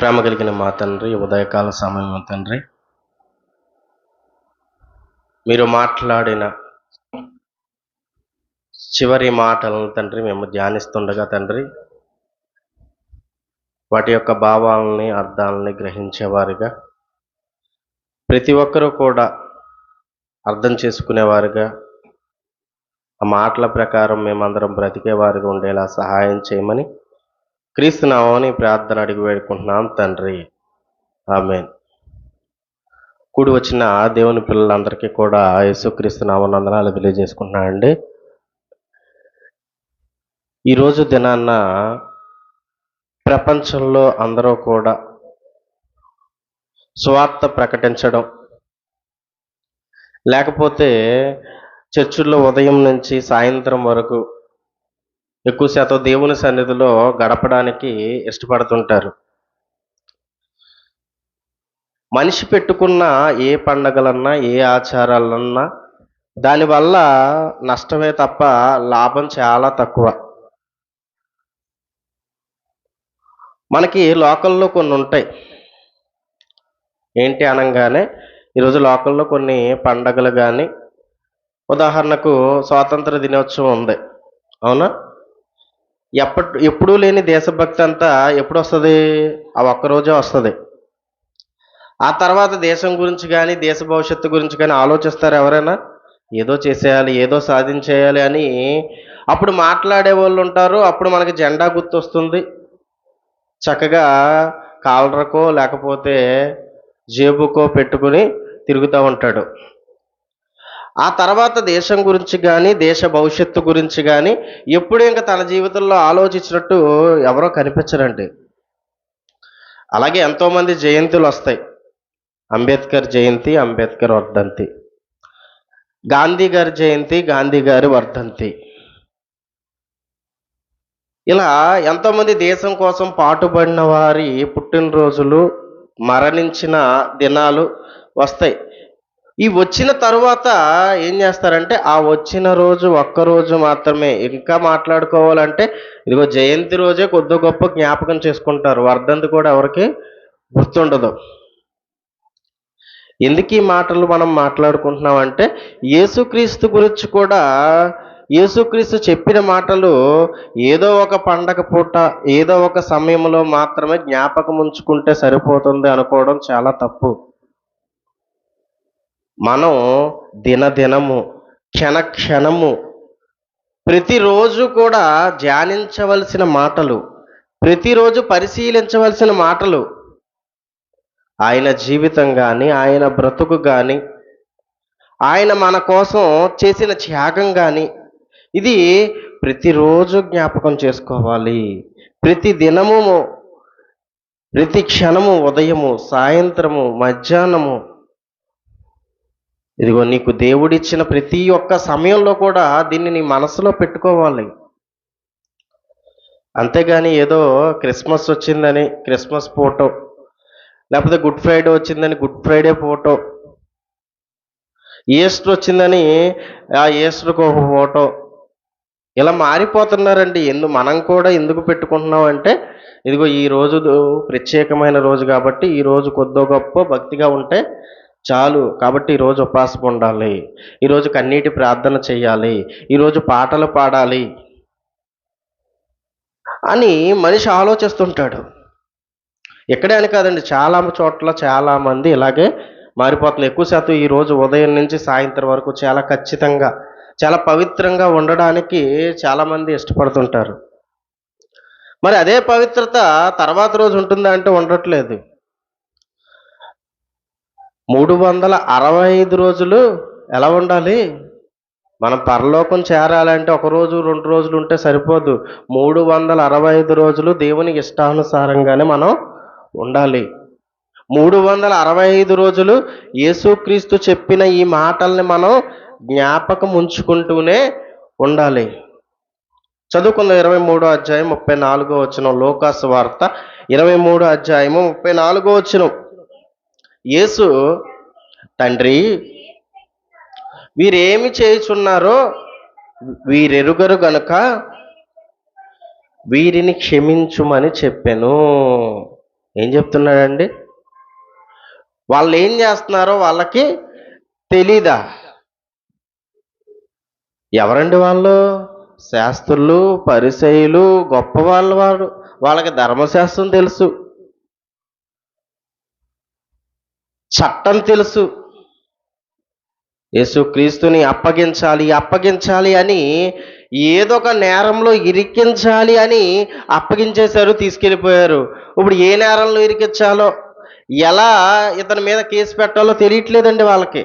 ప్రేమ కలిగిన మా తండ్రి ఉదయకాల సమయం తండ్రి. మీరు మాట్లాడిన చివరి మాటలను తండ్రి మేము ధ్యానిస్తుండగా తండ్రి వాటి యొక్క భావాలని అర్థాలని గ్రహించేవారుగా ప్రతి ఒక్కరూ కూడా అర్థం చేసుకునేవారుగా ఆ మాటల ప్రకారం మేమందరం బ్రతికేవారుగా ఉండేలా సహాయం చేయమని క్రీస్తునామని ప్రార్థన అడిగి వేడుకుంటున్నాం తండ్రి. ఆమెన్. కూడి వచ్చిన దేవుని పిల్లలందరికీ కూడా యేసుక్రీస్తు నామనందనాలు తెలియజేసుకుంటున్నానండి. ఈరోజు దినాన్న ప్రపంచంలో అందరూ కూడా స్వార్థ ప్రకటించడం లేకపోతే చర్చిల్లో ఉదయం నుంచి సాయంత్రం వరకు ఎక్కువ శాతం దేవుని సన్నిధిలో గడపడానికి ఇష్టపడుతుంటారు. మనిషి పెట్టుకున్న ఏ పండగలన్నా ఏ ఆచారాలన్నా దానివల్ల నష్టమే తప్ప లాభం చాలా తక్కువ. మనకి లోకల్లో కొన్ని ఉంటాయి. ఏంటి అనగానే ఈరోజు లోకల్లో కొన్ని పండగలు కానీ ఉదాహరణకు స్వాతంత్ర దినోత్సవం ఉంది. అవునా? ఎప్పటి ఎప్పుడూ లేని దేశభక్తి అంతా ఎప్పుడు వస్తుంది ఆ ఒక్కరోజే వస్తుంది. ఆ తర్వాత దేశం గురించి కానీ దేశ భవిష్యత్తు గురించి కానీ ఆలోచిస్తారు ఎవరైనా? ఏదో చేసేయాలి ఏదో సాధించేయాలి అని అప్పుడు మాట్లాడే వాళ్ళు ఉంటారు. అప్పుడు మనకి జెండా గుర్తొస్తుంది. చక్కగా కాలరకో లేకపోతే జేబుకో పెట్టుకుని తిరుగుతూ ఉంటాడు. ఆ తర్వాత దేశం గురించి కానీ దేశ భవిష్యత్తు గురించి కానీ ఎప్పుడు ఇంకా తన జీవితంలో ఆలోచించినట్టు ఎవరో కనిపించరండి. అలాగే ఎంతోమంది జయంతులు వస్తాయి. అంబేద్కర్ జయంతి అంబేద్కర్ వర్ధంతి. గాంధీ గారి జయంతి గాంధీ గారి వర్ధంతి. ఇలా ఎంతోమంది దేశం కోసం పాటుపడిన వారి పుట్టినరోజులు మరణించిన దినాలు వస్తాయి. ఈ వచ్చిన తర్వాత ఏం చేస్తారంటే ఆ వచ్చిన రోజు ఒక్క రోజు మాత్రమే ఇంకా మాట్లాడుకోవాలంటే ఇదిగో జయంతి రోజే కొద్ది గొప్ప జ్ఞాపకం చేసుకుంటారు. వర్ధంతి కూడా ఎవరికి? గుర్తుండదు. ఎందుకు ఈ మాటలు మనం మాట్లాడుకుంటున్నాం అంటే యేసుక్రీస్తు గురించి కూడా యేసుక్రీస్తు చెప్పిన మాటలు ఏదో ఒక పండగ పూట ఏదో ఒక సమయంలో మాత్రమే జ్ఞాపకం ఉంచుకుంటే సరిపోతుంది అనుకోవడం చాలా తప్పు. మనం దినదినము క్షణ క్షణము ప్రతిరోజు కూడా ధ్యానించవలసిన మాటలు ప్రతిరోజు పరిశీలించవలసిన మాటలు ఆయన జీవితం కానీ ఆయన బ్రతుకు కానీ ఆయన మన కోసం చేసిన త్యాగం కానీ ఇది ప్రతిరోజు జ్ఞాపకం చేసుకోవాలి. ప్రతి దినము ప్రతి క్షణము ఉదయము సాయంత్రము మధ్యాహ్నము ఇదిగో నీకు దేవుడిచ్చిన ప్రతి ఒక్క సమయంలో కూడా దీన్ని నీ మనసులో పెట్టుకోవాలి. అంతేగాని ఏదో క్రిస్మస్ వచ్చిందని క్రిస్మస్ ఫోటో లేకపోతే గుడ్ ఫ్రైడే వచ్చిందని గుడ్ ఫ్రైడే ఫోటో ఈస్టర్ వచ్చిందని ఆ ఈస్టర్కి ఒక ఫోటో ఇలా మారిపోతున్నారండి. ఎందు మనం కూడా ఎందుకు పెట్టుకుంటున్నాం అంటే ఇదిగో ఈ రోజు ప్రత్యేకమైన రోజు కాబట్టి ఈ రోజు కొద్దో గొప్ప భక్తిగా ఉంటే చాలు. కాబట్టి ఈరోజు ఉపవాసం ఉండాలి. ఈరోజు కన్నీటి ప్రార్థన చేయాలి. ఈరోజు పాటలు పాడాలి అని మనిషి ఆలోచిస్తుంటాడు. ఇక్కడే అని కాదండి చాలా చోట్ల చాలా మంది ఇలాగే మారిపోతుంది ఎక్కువ శాతం ఈరోజు ఉదయం నుంచి సాయంత్రం వరకు చాలా ఖచ్చితంగా చాలా పవిత్రంగా ఉండడానికి చాలామంది ఇష్టపడుతుంటారు. మరి అదే పవిత్రత తర్వాత రోజు ఉంటుందా అంటే ఉండట్లేదు. మూడు వందల అరవై ఐదు రోజులు ఎలా ఉండాలి? మనం పరలోకం చేరాలంటే ఒక రోజు రెండు రోజులు ఉంటే సరిపోదు. మూడు వందల అరవై ఐదు రోజులు దేవునికి ఇష్టానుసారంగానే మనం ఉండాలి. మూడు వందల అరవై ఐదు రోజులు యేసుక్రీస్తు చెప్పిన ఈ మాటల్ని మనం జ్ఞాపకం ఉంచుకుంటూనే ఉండాలి. చదువుకుందాం. ఇరవై మూడో అధ్యాయం ముప్పై నాలుగో వచ్చిన లోకాసు వార్త. ఇరవై మూడో అధ్యాయము ముప్పై నాలుగో వచ్చినం యేసు తండ్రి వీరేమి చేయుచున్నారో వీరెరుగరు గనుక వీరిని క్షమించుమని చెప్పాను. ఏం చెప్తున్నాడండి? వాళ్ళు ఏం చేస్తున్నారో వాళ్ళకి తెలీదా? ఎవరండి వాళ్ళు? శాస్త్రులు పరిసయులు గొప్ప వాళ్ళు వారు. వాళ్ళకి ధర్మశాస్త్రం తెలుసు. చట్టం తెలుసు. యేసుక్రీస్తుని అప్పగించాలి అప్పగించాలి అని ఏదో ఒక నేరంలో ఇరికించాలి అని అప్పగించేశారు తీసుకెళ్ళిపోయారు. ఇప్పుడు ఏ నేరంలో ఇరికించాలో ఎలా ఇతని మీద కేసు పెట్టాలో తెలియట్లేదండి వాళ్ళకి.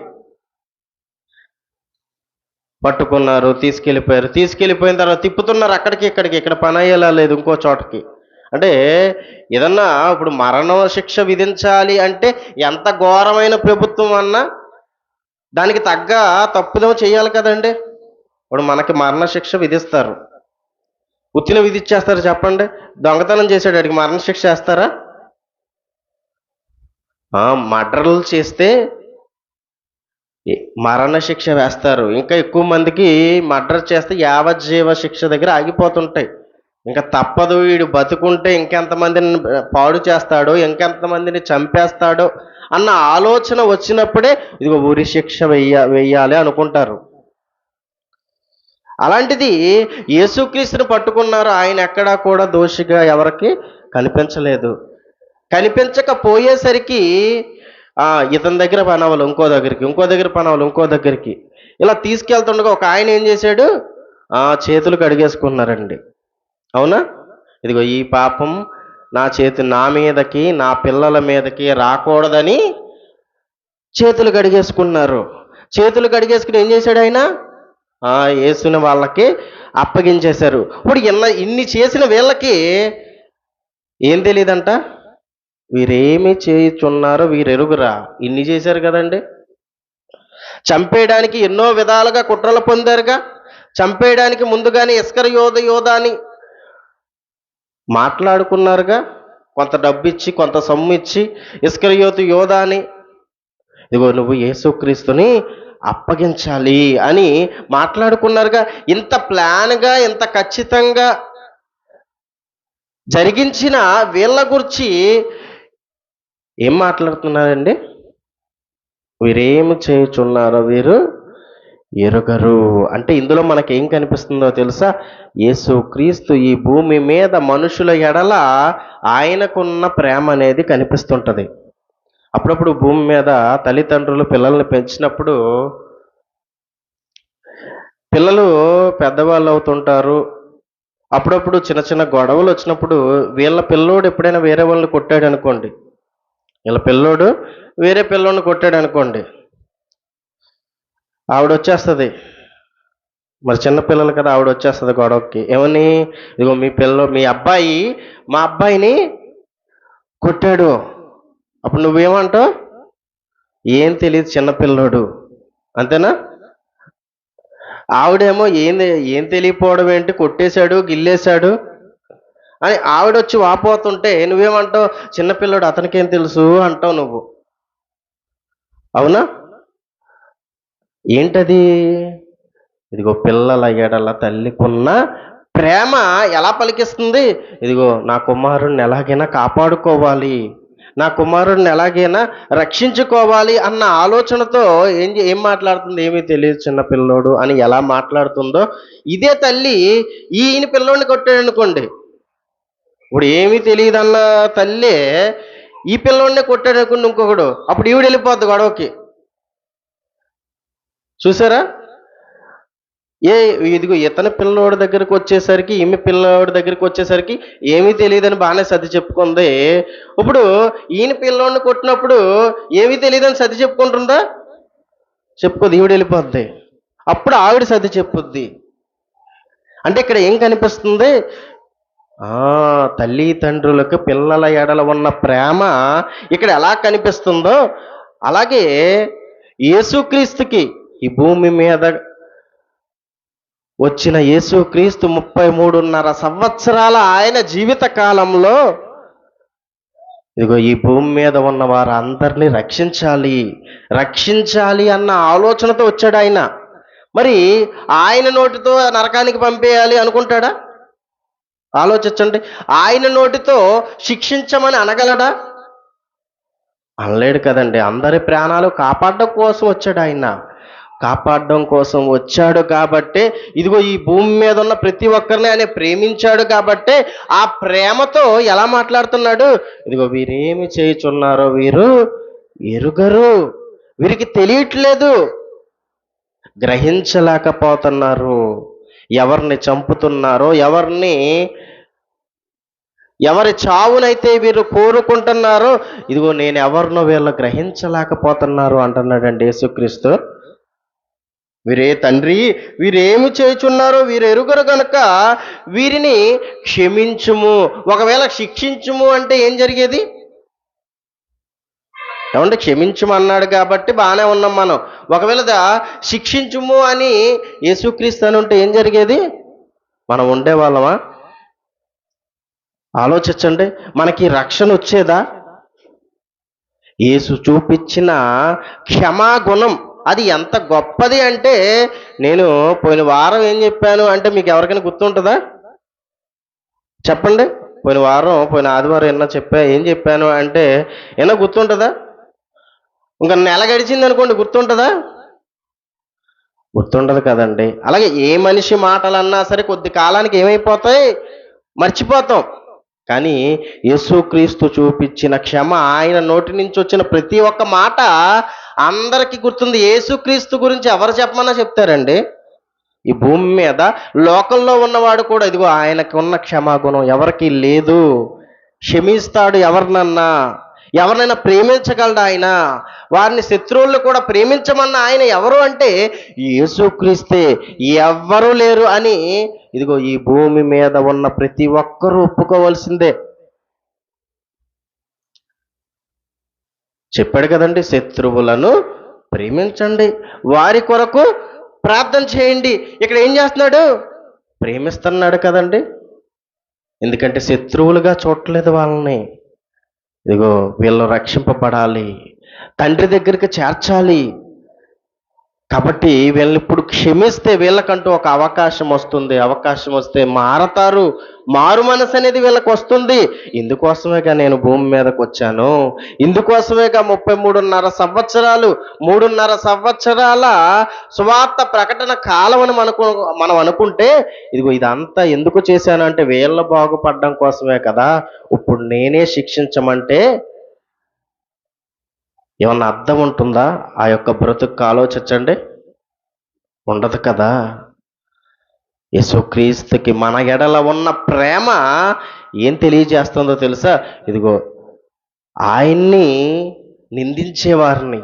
పట్టుకున్నారు తీసుకెళ్ళిపోయారు. తీసుకెళ్ళిపోయిన తర్వాత తిప్పుతున్నారు అక్కడికి ఇక్కడికి ఇక్కడ పని అయ్యేలా లేదు ఇంకో చోటకి. అంటే ఏదన్నా ఇప్పుడు మరణ శిక్ష విధించాలి అంటే ఎంత ఘోరమైన ప్రభుత్వం అన్నా దానికి తగ్గ తప్పుదో చేయాలి కదండి. ఇప్పుడు మనకి మరణశిక్ష విధిస్తారు. ఉత్తిన విధిచ్చేస్తారు చెప్పండి. దొంగతనం చేశాడు వాడికి మరణశిక్ష వేస్తారా? మర్డర్లు చేస్తే మరణశిక్ష మరణ శిక్ష వేస్తారు. ఇంకా ఎక్కువ మందికి మర్డర్ చేస్తే యావజ్జీవ శిక్ష దగ్గర ఆగిపోతుంటాయి. ఇంకా తప్పదు వీడు బతుకుంటే ఇంకెంతమందిని పాడు చేస్తాడో ఇంకెంతమందిని చంపేస్తాడో అన్న ఆలోచన వచ్చినప్పుడే ఇదిగో ఉరి శిక్ష వెయ్య వెయ్యాలి అనుకుంటారు. అలాంటిది యేసుక్రీస్తుని పట్టుకున్నారు ఆయన ఎక్కడా కూడా దోషిగా ఎవరికి కనిపించలేదు. కనిపించకపోయేసరికి ఇతని దగ్గర పనవలు ఇంకో దగ్గరికి ఇంకో దగ్గర పనవలు ఇంకో దగ్గరికి. ఇలా తీసుకెళ్తుండగా ఒక ఆయన ఏం చేశాడు? చేతులు కడిగేసుకున్నారండి. అవునా? ఇదిగో ఈ పాపం నా చేతి నా మీదకి నా పిల్లల మీదకి రాకూడదని చేతులు కడిగేసుకున్నారు. చేతులు కడిగేసుకుని ఏం చేశాడు ఆయన? ఆ యేసుని వాళ్ళకి అప్పగించేశారు. ఇప్పుడు ఇన్న ఇన్ని చేసిన వీళ్ళకి ఏం తెలియదంట వీరేమి చేయుచున్నారో వీరెరుగురా. ఇన్ని చేశారు కదండి. చంపేయడానికి ఎన్నో విధాలుగా కుట్రలు పొందారుగా. చంపేయడానికి ముందుగానే ఇస్కర యోధ యోధ అని మాట్లాడుకున్నారుగా కొంత డబ్బు ఇచ్చి కొంత సొమ్ము ఇచ్చి ఇస్కరియోతు యోధ అని ఇదిగో నువ్వు యేసుక్రీస్తుని అప్పగించాలి అని మాట్లాడుకున్నారుగా. ఇంత ప్లాన్గా ఇంత ఖచ్చితంగా జరిగించిన వీళ్ళ గురించి ఏం మాట్లాడుతున్నారండి? వీరేమి చేయుచున్నారో వీరు? ఎరుగరు. అంటే ఇందులో మనకేం కనిపిస్తుందో తెలుసా? యేసు క్రీస్తు ఈ భూమి మీద మనుషుల ఎడల ఆయనకున్న ప్రేమ అనేది కనిపిస్తుంటుంది. అప్పుడప్పుడు భూమి మీద తల్లిదండ్రులు పిల్లల్ని పెంచినప్పుడు పిల్లలు పెద్దవాళ్ళు అవుతుంటారు. అప్పుడప్పుడు చిన్న చిన్న గొడవలు వచ్చినప్పుడు వీళ్ళ పిల్లోడు ఎప్పుడైనా వేరే వాళ్ళని కొట్టాడు అనుకోండి. వీళ్ళ పిల్లోడు వేరే పిల్లోడిని కొట్టాడు అనుకోండి. ఆవిడ వచ్చేస్తుంది మరి చిన్నపిల్లలు కదా ఆవిడ వచ్చేస్తుంది గొడవకి. ఏమని? ఇదిగో మీ పిల్ల మీ అబ్బాయి మా అబ్బాయిని కొట్టాడు. అప్పుడు నువ్వేమంటావు? ఏం తెలియదు చిన్నపిల్లోడు అంతేనా? ఆవిడేమో ఏం ఏం తెలియపోవడం ఏంటి? కొట్టేశాడు గిల్లేశాడు. అని ఆవిడ వచ్చి వాపోతుంటే నువ్వేమంటావు? చిన్నపిల్లడు అతనికేం తెలుసు అంటావు నువ్వు. అవునా? ఏంటది? ఇదిగో పిల్లల ఎడల తల్లికున్న ప్రేమ ఎలా పలికిస్తుంది? ఇదిగో నా కుమారుణ్ణి ఎలాగైనా కాపాడుకోవాలి నా కుమారుడిని ఎలాగైనా రక్షించుకోవాలి అన్న ఆలోచనతో ఏం ఏం మాట్లాడుతుంది? ఏమీ తెలియదు చిన్న పిల్లోడు అని ఎలా మాట్లాడుతుందో ఇదే తల్లి ఈయన పిల్లోడిని కొట్టాడు అనుకోండి ఇప్పుడు ఏమీ తెలియదు అన్న తల్లి ఈ పిల్లోడిని కొట్టాడు అనుకోండి ఇంకొకడు. అప్పుడు ఈవిడ వెళ్ళిపోద్ది గొడవకి. చూసారా? ఏ ఇదిగో ఇతని పిల్లోడి దగ్గరకు వచ్చేసరికి ఈమె పిల్లోడి దగ్గరికి వచ్చేసరికి ఏమీ తెలియదని బాగానే సర్ది చెప్పుకుంది. ఇప్పుడు ఈయన పిల్లోడిని కొట్టినప్పుడు ఏమీ తెలియదని సర్ది చెప్పుకుంటుందా? చెప్పుకోదు ఈవిడ వెళ్ళిపోద్ది. అప్పుడు ఆవిడ సర్ది చెప్పుద్ది. అంటే ఇక్కడ ఏం కనిపిస్తుంది? ఆ తల్లి తండ్రులకు పిల్లల ఎడల ఉన్న ప్రేమ ఇక్కడ ఎలా కనిపిస్తుందో అలాగే యేసుక్రీస్తుకి ఈ భూమి మీద వచ్చిన యేసుక్రీస్తు ముప్పై మూడున్నర సంవత్సరాల ఆయన జీవిత కాలంలో ఇదిగో ఈ భూమి మీద ఉన్న వారందరినీ రక్షించాలి రక్షించాలి అన్న ఆలోచనతో వచ్చాడు ఆయన. మరి ఆయన నోటితో నరకానికి పంపేయాలి అనుకుంటాడా? ఆలోచించండి. ఆయన నోటితో శిక్షించమని అనగలడా? అనలేడు కదండి. అందరి ప్రాణాలు కాపాడడం కోసం వచ్చాడు ఆయన. కాపాడడం కోసం వచ్చాడు కాబట్టే ఇదిగో ఈ భూమి మీద ఉన్న ప్రతి ఒక్కరిని ఆయన ప్రేమించాడు కాబట్టే ఆ ప్రేమతో ఎలా మాట్లాడుతున్నాడు? ఇదిగో వీరేమి చేయుచున్నారో వీరు? ఎరుగరు. వీరికి తెలియట్లేదు. గ్రహించలేకపోతున్నారు. ఎవరిని చంపుతున్నారో ఎవరిని ఎవరి చావునైతే వీరు కోరుకుంటున్నారో ఇదిగో నేను ఎవరినో వీళ్ళు గ్రహించలేకపోతున్నారు అంటున్నాడండి యేసుక్రీస్తు. వీరే తండ్రి వీరేమి చేయుచున్నారో వీరెరుగురు కనుక వీరిని క్షమించుము. ఒకవేళ శిక్షించుము అంటే ఏం జరిగేది? ఏమంటే క్షమించమన్నాడు కాబట్టి బాగానే ఉన్నాం మనం. ఒకవేళ శిక్షించుము అని యేసుక్రీస్తు అని ఉంటే ఏం జరిగేది? మనం ఉండేవాళ్ళమా? ఆలోచించండి మనకి రక్షణ వచ్చేదా? యేసు చూపించిన క్షమాగుణం అది ఎంత గొప్పది అంటే నేను పోయిన వారం ఏం చెప్పాను అంటే మీకు ఎవరికైనా గుర్తుంటుందా? చెప్పండి. పోయిన వారం పోయిన ఆదివారం ఎన్నో చెప్పా ఏం చెప్పాను అంటే ఏమన్నా గుర్తుంటుందా? ఇంకా నెల గడిచింది అనుకోండి గుర్తుంటుందా? గుర్తుండదు కదండి. అలాగే ఏ మనిషి మాటలు అన్నా సరే కొద్ది కాలానికి ఏమైపోతాయి? మర్చిపోతాం. కానీ యేసుక్రీస్తు చూపించిన క్షమ ఆయన నోటి నుంచి వచ్చిన ప్రతి ఒక్క మాట అందరికీ గుర్తుంది యేసుక్రీస్తు గురించి ఎవరు చెప్పమన్నా చెప్తారండి? ఈ భూమి మీద లోకంలో ఉన్నవాడు కూడా ఇదిగో ఆయనకు ఉన్న క్షమాగుణం ఎవరికి లేదు. క్షమిస్తాడు ఎవరినన్నా. ఎవరినైనా ప్రేమించగలడు ఆయన. వారిని శత్రువులను కూడా ప్రేమించమన్న ఆయన ఎవరు అంటే యేసుక్రీస్తే. ఎవ్వరూ లేరు అని ఇదిగో ఈ భూమి మీద ఉన్న ప్రతి ఒక్కరూ ఒప్పుకోవాల్సిందే. చెప్పాడు కదండి శత్రువులను ప్రేమించండి వారి కొరకు ప్రార్థన చేయండి. ఇక్కడ ఏం చేస్తున్నాడు? ప్రేమిస్తున్నాడు కదండి. ఎందుకంటే శత్రువులుగా చూడలేదు వాళ్ళని. ఇదిగో వీళ్ళు రక్షింపబడాలి తండ్రి దగ్గరికి చేర్చాలి. కాబట్టి వీళ్ళని ఇప్పుడు క్షమిస్తే వీళ్ళకంటూ ఒక అవకాశం వస్తుంది. అవకాశం వస్తే మారతారు. మారు మనసు అనేది వీళ్ళకి వస్తుంది. ఇందుకోసమేగా నేను భూమి మీదకి వచ్చాను. ఇందుకోసమేగా ముప్పై మూడున్నర సంవత్సరాలు మూడున్నర సంవత్సరాల సువార్త ప్రకటన కాలం అని మనకు మనం అనుకుంటే ఇదిగో ఇదంతా ఎందుకు చేశాను అంటే వీళ్ళ బాగుపడడం కోసమే కదా. ఇప్పుడు నేనే శిక్షించమంటే ఏమన్నా అర్థం ఉంటుందా? ఆ యొక్క బ్రతుకు ఆలోచించండి. ఉండదు కదా? యేసుక్రీస్తుకి మన ఎడల ఉన్న ప్రేమ ఏం తెలియజేస్తుందో తెలుసా? ఇదిగో ఆయన్ని నిందించేవారిని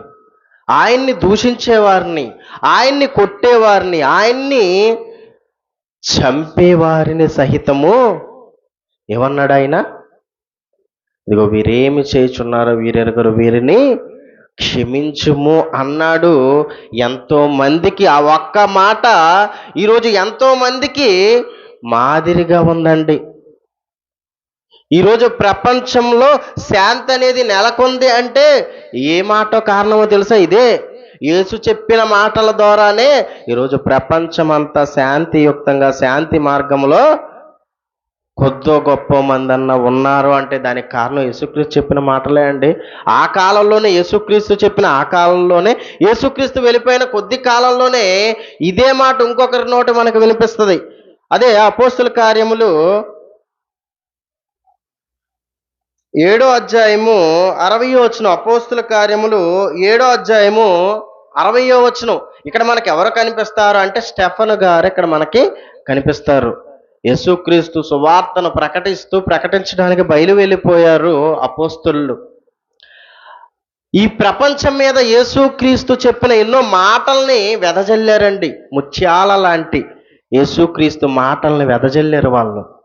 ఆయన్ని దూషించేవారిని ఆయన్ని కొట్టేవారిని ఆయన్ని చంపేవారిని సహితము ఏమన్నాడు ఆయన? ఇదిగో వీరేమి చేయుచున్నారో వీరెరుగరు వీరిని క్షమించుము అన్నాడు. ఎంతో మందికి ఆ ఒక్క మాట ఈరోజు ఎంతో మందికి మాదిరిగా ఉందండి. ఈరోజు ప్రపంచంలో శాంతి అనేది నెలకొంది అంటే ఏ మాట కారణమో తెలుసా ఇదే? యేసు చెప్పిన మాటల ద్వారానే ఈరోజు ప్రపంచమంతా శాంతియుక్తంగా శాంతి మార్గంలో కొద్దో గొప్ప మందన్న ఉన్నారు అంటే దానికి కారణం యేసుక్రీస్తు చెప్పిన మాటలే అండి. ఆ కాలంలోనే యేసుక్రీస్తు చెప్పిన ఆ కాలంలోనే యేసుక్రీస్తు వెళ్ళిపోయిన కొద్ది కాలంలోనే ఇదే మాట ఇంకొకరి నోటి మనకు వినిపిస్తుంది. అదే అపోస్తుల కార్యములు ఏడో అధ్యాయము అరవయో వచ్చిన అపోస్తుల కార్యములు ఏడో అధ్యాయము అరవయో వచనం. ఇక్కడ మనకి ఎవరు కనిపిస్తారు అంటే స్టెఫన్ గారు ఇక్కడ మనకి కనిపిస్తారు. యేసుక్రీస్తు సువార్తను ప్రకటిస్తూ ప్రకటించడానికి బయలు వెళ్ళిపోయారు అపోస్తులు. ఈ ప్రపంచం మీద యేసుక్రీస్తు చెప్పిన ఎన్నో మాటల్ని వెదజల్లారండి. ముత్యాల లాంటి యేసుక్రీస్తు మాటల్ని వెదజల్లారు వాళ్ళు.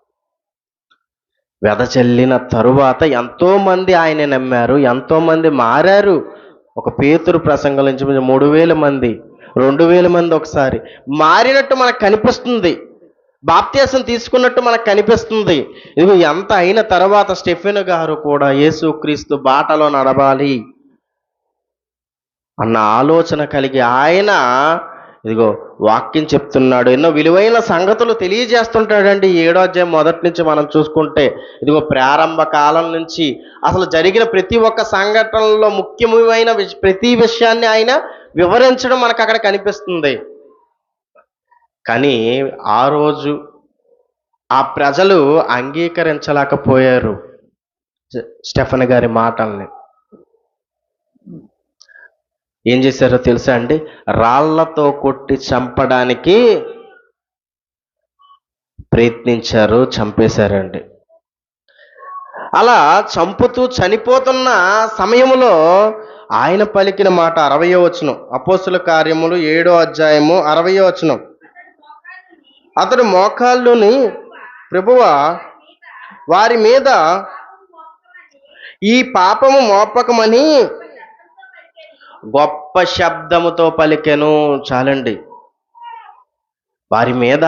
వెదజల్లిన తరువాత ఎంతోమంది ఆయన నమ్మారు ఎంతోమంది మారారు. ఒక పేతురు ప్రసంగం నుంచి మూడు వేల మంది రెండు వేల మంది ఒకసారి మారినట్టు మనకు కనిపిస్తుంది. బాప్త్యాసం తీసుకున్నట్టు మనకు కనిపిస్తుంది. ఇదిగో ఎంత అయిన తర్వాత స్టెఫెన్ గారు కూడా యేసుక్రీస్తు బాటలో నడవాలి అన్న ఆలోచన కలిగి ఆయన ఇదిగో వాక్యం చెప్తున్నాడు. ఎన్నో విలువైన సంగతులు తెలియజేస్తుంటాడండి. ఏడో అధ్యాయం మొదటి నుంచి మనం చూసుకుంటే ఇదిగో ప్రారంభ కాలం నుంచి అసలు జరిగిన ప్రతి ఒక్క సంఘటనలో ముఖ్యమైన ప్రతి విషయాన్ని ఆయన వివరించడం మనకు అక్కడ కనిపిస్తుంది. కానీ ఆ రోజు ఆ ప్రజలు అంగీకరించలేకపోయారు స్టెఫన్ గారి మాటల్ని. ఏం చేశారో తెలుసా అండి? రాళ్ళతో కొట్టి చంపడానికి ప్రయత్నించారు చంపేశారండి. అలా చంపుతూ చనిపోతున్న సమయంలో ఆయన పలికిన మాట అరవయో వచనం అపోసుల కార్యములు ఏడో అధ్యాయము అరవయో వచనం. అతడు మోకాళ్ళుని ప్రభువ వారి మీద ఈ పాపము మోపకమని గొప్ప శబ్దముతో పలికెను. చాలండి. వారి మీద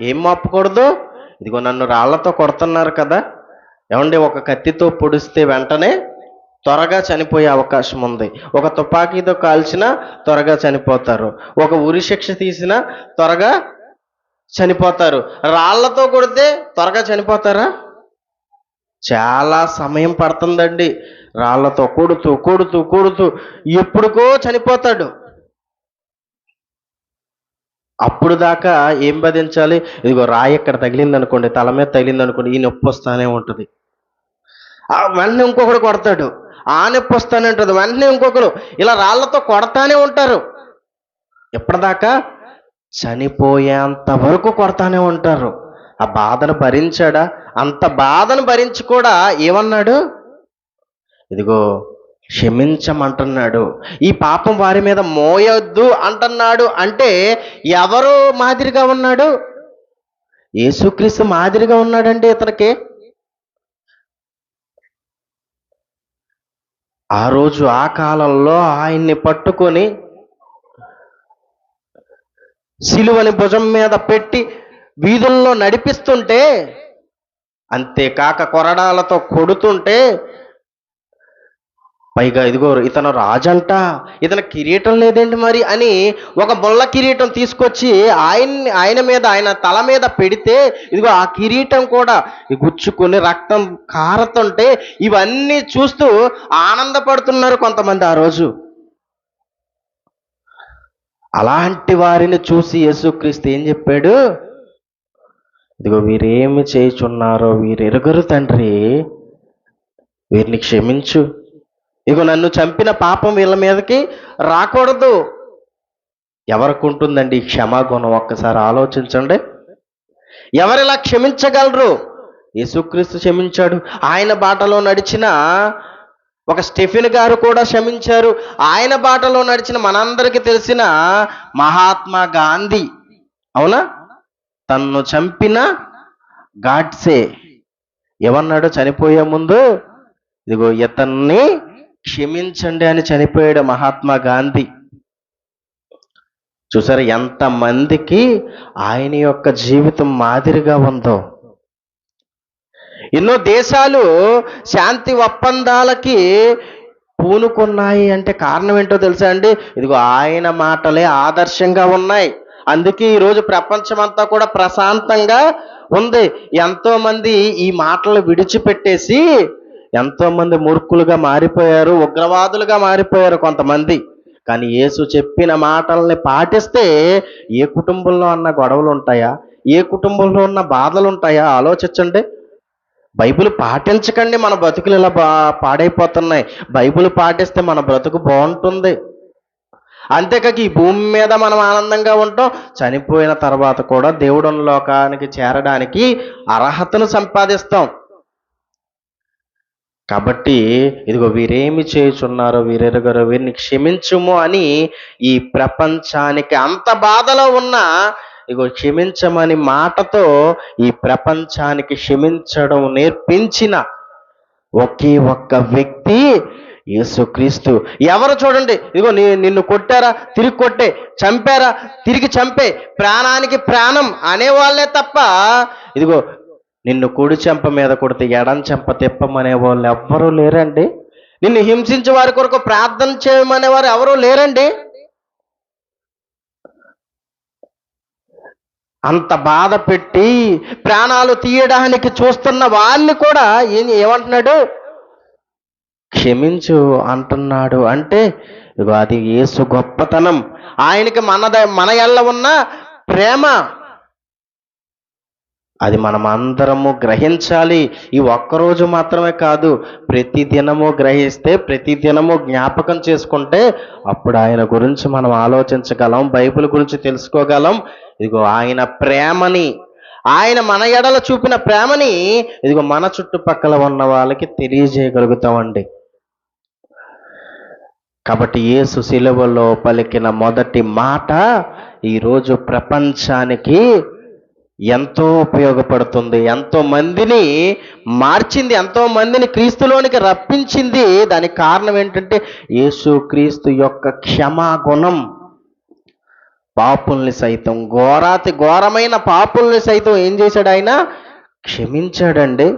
ఏం మోపకూడదు? ఇదిగో నన్ను రాళ్ళతో కొడుతున్నారు కదా. ఏమండి ఒక కత్తితో పొడిస్తే వెంటనే త్వరగా చనిపోయే అవకాశం ఉంది. ఒక తుపాకీతో కాల్చినా త్వరగా చనిపోతారు. ఒక ఉరి శిక్ష తీసినా త్వరగా చనిపోతారు. రాళ్ళతో కొడితే త్వరగా చనిపోతారా? చాలా సమయం పడుతుందండి. రాళ్ళతో కొడుతూ కొడుతూ కొడుతూ ఎప్పుడుకో చనిపోతాడు. అప్పుడు దాకా ఏం బదించాలి ఇదిగో రాయి ఇక్కడ తగిలింది అనుకోండి తల మీద తగిలింది అనుకోండి ఈ నొప్పి వస్తానే ఉంటుంది. ఆ వెంటనే ఇంకొకడు కొడతాడు. ఆ నొప్పి వస్తానే ఉంటుంది. వెంటనే ఇంకొకరు ఇలా రాళ్ళతో కొడతానే ఉంటారు. ఎప్పటిదాకా చనిపోయేంత వరకు కొడతానే ఉంటారు. ఆ బాధను భరించాడా? అంత బాధను భరించి కూడా ఏమన్నాడు? ఇదిగో క్షమించమంటున్నాడు. ఈ పాపం వారి మీద మోయొద్దు అంటున్నాడు. అంటే ఎవరు మాదిరిగా ఉన్నాడు? యేసుక్రీస్తు మాదిరిగా ఉన్నాడండి ఇతనికి. ఆ రోజు ఆ కాలంలో ఆయన్ని పట్టుకొని సిలువని భుజం మీద పెట్టి వీధుల్లో నడిపిస్తుంటే అంతేకాక కొరడాలతో కొడుతుంటే పైగా ఇదిగో ఇతను రాజంట ఇతను కిరీటం లేదేంటి మరి? అని ఒక బొల్ల కిరీటం తీసుకొచ్చి ఆయన్ని ఆయన మీద ఆయన తల మీద పెడితే ఇదిగో ఆ కిరీటం కూడా గుచ్చుకొని రక్తం కారుతుంటే ఇవన్నీ చూస్తూ ఆనందపడుతున్నారు కొంతమంది ఆ రోజు. అలాంటి వారిని చూసి యేసుక్రీస్తు ఏం చెప్పాడు? ఇదిగో వీరేమి చేయుచున్నారో వీరెరుగరు తండ్రి వీరిని క్షమించు. ఇగో నన్ను చంపిన పాపం వీళ్ళ మీదకి రాకూడదు. ఎవరికి ఉంటుందండి ఈ క్షమాగుణం? ఒక్కసారి ఆలోచించండి. ఎవరిలా క్షమించగలరు? యేసుక్రీస్తు క్షమించాడు. ఆయన బాటలో నడిచిన ఒక స్టెఫిన్ గారు కూడా క్షమించారు. ఆయన బాటలో నడిచిన మనందరికీ తెలిసిన మహాత్మా గాంధీ. అవునా? తన్ను చంపిన గాడ్సే. ఏమన్నాడు చనిపోయే ముందు? ఇదిగో ఇతన్ని క్షమించండి అని చనిపోయాడు మహాత్మా గాంధీ. చూసారు ఎంత మందికి ఆయన యొక్క జీవితం మాదిరిగా ఉందో. ఎన్నో దేశాలు శాంతి ఒప్పందాలకి పూనుకున్నాయి అంటే కారణం ఏంటో తెలుసా అండి? ఇదిగో ఆయన మాటలే ఆదర్శంగా ఉన్నాయి. అందుకే ఈరోజు ప్రపంచమంతా కూడా ప్రశాంతంగా ఉంది. ఎంతోమంది ఈ మాటలు విడిచిపెట్టేసి ఎంతోమంది మూర్ఖులుగా మారిపోయారు ఉగ్రవాదులుగా మారిపోయారు కొంతమంది. కానీ యేసు చెప్పిన మాటల్ని పాటిస్తే ఏ కుటుంబంలో అన్న గొడవలు ఉంటాయా? ఏ కుటుంబంలో ఉన్న బాధలు ఉంటాయా? ఆలోచించండి. బైబిల్ పాటించకండి మన బ్రతుకులు ఇలా బా పాడైపోతున్నాయి. బైబిల్ పాటిస్తే మన బ్రతుకు బాగుంటుంది. అంతేకాక ఈ భూమి మీద మనం ఆనందంగా ఉంటాం. చనిపోయిన తర్వాత కూడా దేవుడున్న లోకానికి చేరడానికి అర్హతను సంపాదిస్తాం. కాబట్టి ఇదిగో వీరేమి చేయుచున్నారో వీరెరుగరో వీరిని క్షమించుము అని ఈ ప్రపంచానికి అంత బాధలో ఉన్న ఇగో క్షమించమని మాటతో ఈ ప్రపంచానికి క్షమించడం నేర్పించిన ఒకే ఒక్క వ్యక్తి యేసుక్రీస్తు. ఎవరు చూడండి ఇదిగో నీ నిన్ను కొట్టారా తిరిగి కొట్టే చంపారా తిరిగి చంపే ప్రాణానికి ప్రాణం అనేవాళ్ళే తప్ప ఇదిగో నిన్ను కుడి చెంప మీద కొడితే ఎడం చెంప తిప్పమనే వాళ్ళు ఎవ్వరూ లేరండి. నిన్ను హింసించే వారి కొరకు ప్రార్థన చేయమనేవారు ఎవరూ లేరండి. అంత బాధ పెట్టి ప్రాణాలు తీయడానికి చూస్తున్న వాళ్ళని కూడా ఏం ఏమంటున్నాడు? క్షమించు అంటున్నాడు. అంటే ఇగో అది యేసు గొప్పతనం. ఆయనకి మనద మన ఎల్ల ఉన్న ప్రేమ. అది మనం అందరము గ్రహించాలి. ఈ ఒక్కరోజు మాత్రమే కాదు ప్రతి దినము గ్రహిస్తే ప్రతి దినము జ్ఞాపకం చేసుకుంటే అప్పుడు ఆయన గురించి మనం ఆలోచించగలం బైబిల్ గురించి తెలుసుకోగలం. ఇదిగో ఆయన ప్రేమని ఆయన మన ఎడల చూపిన ప్రేమని ఇదిగో మన చుట్టుపక్కల ఉన్న వాళ్ళకి తెలియజేయగలుగుతామండి. కాబట్టి యేసు శిలువలో పలికిన మొదటి మాట ఈరోజు ప్రపంచానికి ఎంతో ఉపయోగపడుతుంది ఎంతో మందిని మార్చింది ఎంతో మందిని క్రీస్తులోనికి రప్పించింది. దానికి కారణం ఏంటంటే యేసు క్రీస్తు యొక్క క్షమాగుణం. పాపుల్ని సైతం ఘోరాతి ఘోరమైన పాపుల్ని సైతం ఏం చేశాడు ఆయన? క్షమించాడండి.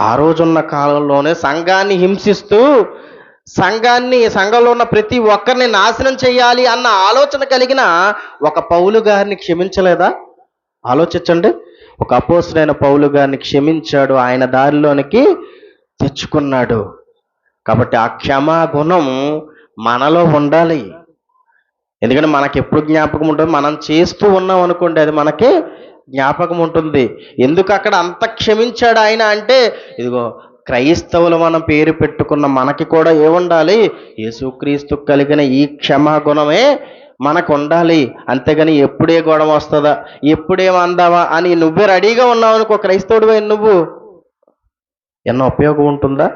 ఆ రోజున్న కాలంలోనే సంఘాన్ని హింసిస్తూ సంఘాన్ని సంఘంలో ఉన్న ప్రతి ఒక్కరిని నాశనం చేయాలి అన్న ఆలోచన కలిగిన ఒక పౌలు గారిని క్షమించలేదా? ఆలోచించండి. ఒక అపోసరైన పౌలు గారిని క్షమించాడు. ఆయన దారిలోనికి తెచ్చుకున్నాడు. కాబట్టి ఆ క్షమాగుణం మనలో ఉండాలి. ఎందుకంటే మనకి ఎప్పుడు జ్ఞాపకం ఉంటుంది మనం చేస్తూ ఉన్నాం అనుకోండి అది మనకి జ్ఞాపకం ఉంటుంది. ఎందుకు అక్కడ అంత క్షమించాడు ఆయన అంటే ఇదిగో క్రైస్తవులు మనం పేరు పెట్టుకున్న మనకి కూడా ఏముండాలి యేసుక్రీస్తు కలిగిన ఈ క్షమాగుణమే మనకు ఉండాలి అంతేగాని ఎప్పుడే గొడవ వస్తుందా? ఎప్పుడేం అందావా అని నువ్వే రెడీగా ఉన్నావు అనుకో క్రైస్తవుడు నువ్వు. ఎన్నో ఉపయోగం ఉంటుందా?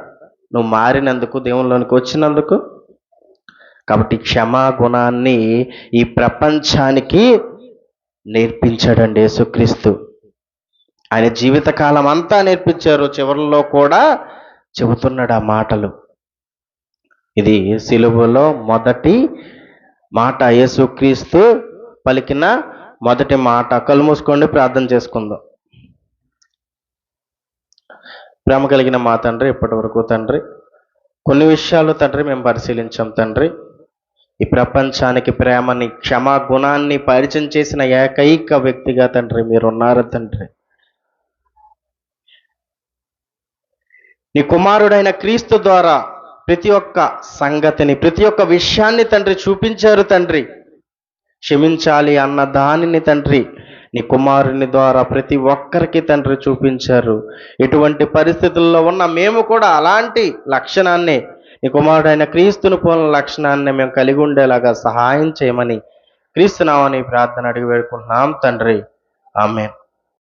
నువ్వు మారినందుకు దేవుళ్ళలోనికి వచ్చినందుకు. కాబట్టి క్షమా గుణాన్ని ఈ ప్రపంచానికి నేర్పించాడండి యేసుక్రీస్తు. ఆయన జీవితకాలం అంతా నేర్పించారు. చివరిలో కూడా చెబుతున్నాడు ఆ మాటలు. ఇది సిలువలో మొదటి మాట యేసుక్రీస్తు పలికిన మొదటి మాట. కళ్ళు మూసుకోండి ప్రార్థన చేసుకుందాం. ప్రేమ కలిగిన మా తండ్రి ఇప్పటి వరకు తండ్రి కొన్ని విషయాలు తండ్రి మేము పరిశీలించాం తండ్రి. ఈ ప్రపంచానికి ప్రేమని క్షమా గుణాన్ని పరిచయం చేసిన ఏకైక వ్యక్తిగా తండ్రి మీరు ఉన్నారు తండ్రి. నీ కుమారుడైన క్రీస్తు ద్వారా ప్రతి ఒక్క సంగతిని ప్రతి ఒక్క విషయాన్ని తండ్రి చూపించారు తండ్రి. క్షమించాలి అన్న దానిని తండ్రి నీ కుమారుని ద్వారా ప్రతి ఒక్కరికి తండ్రి చూపించారు. ఇటువంటి పరిస్థితుల్లో ఉన్న మేము కూడా అలాంటి లక్షణాన్ని నీ కుమారుడైన క్రీస్తుని పోలిన లక్షణాన్ని మేము కలిగి ఉండేలాగా సహాయం చేయమని క్రీస్తునామని ప్రార్థన అడిగి వేడుకుంటున్నాం తండ్రి. ఆమె